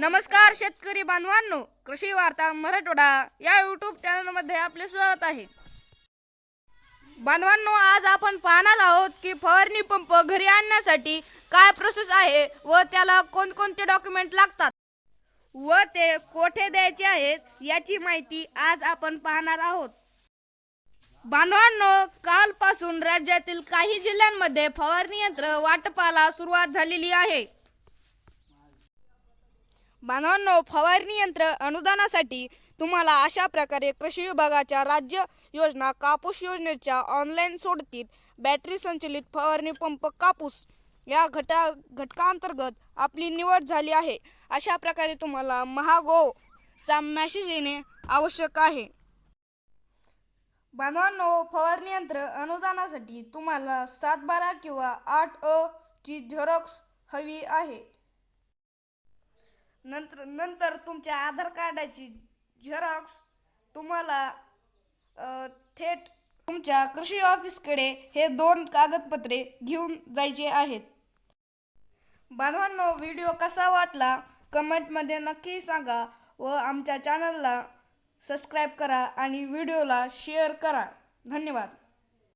नमस्कार शेतकरी बांधवांनो कृषी वार्ता मराठवाडा या युट्यूब चॅनलमध्ये आपले स्वागत आहे. बांधवांनो आज आपण पाहणार आहोत की फवारणी पंप घरी आणण्यासाठी काय प्रोसेस आहे व त्याला कोणकोणते डॉक्युमेंट लागतात व ते कोठे द्यायचे आहेत याची माहिती आज आपण पाहणार आहोत. बांधवांनो कालपासून राज्यातील काही जिल्ह्यांमध्ये फवारणी यंत्र वाटपाला सुरुवात झालेली आहे. बांधवांनो फवारणी यंत्र अनुदानासाठी तुम्हाला अशा प्रकारे कृषी विभागाच्या राज्य योजना कापूस योजनेच्या ऑनलाईन सोडतीत बॅटरी संचलित फवारणी पंप कापूस या घटा घटकांतर्गत आपली निवड झाली आहे. अशा प्रकारे तुम्हाला महागोचा मॅसेज येणे आवश्यक आहे. बांधवांनो फवारणी यंत्र अनुदानासाठी तुम्हाला सात बारा किंवा आठ अ ची झेरॉक्स हवी आहे. नंतर नंतर तुमच्या आधार कार्डाची झेरॉक्स तुम्हाला थेट तुमच्या कृषी ऑफिसकडे हे दोन कागदपत्रे घेऊन जायचे आहेत. बांधवांनो व्हिडिओ कसा वाटला? कमेंटमध्ये नक्की सांगा व आमच्या चॅनलला सबस्क्राईब करा आणि व्हिडिओला शेअर करा. धन्यवाद.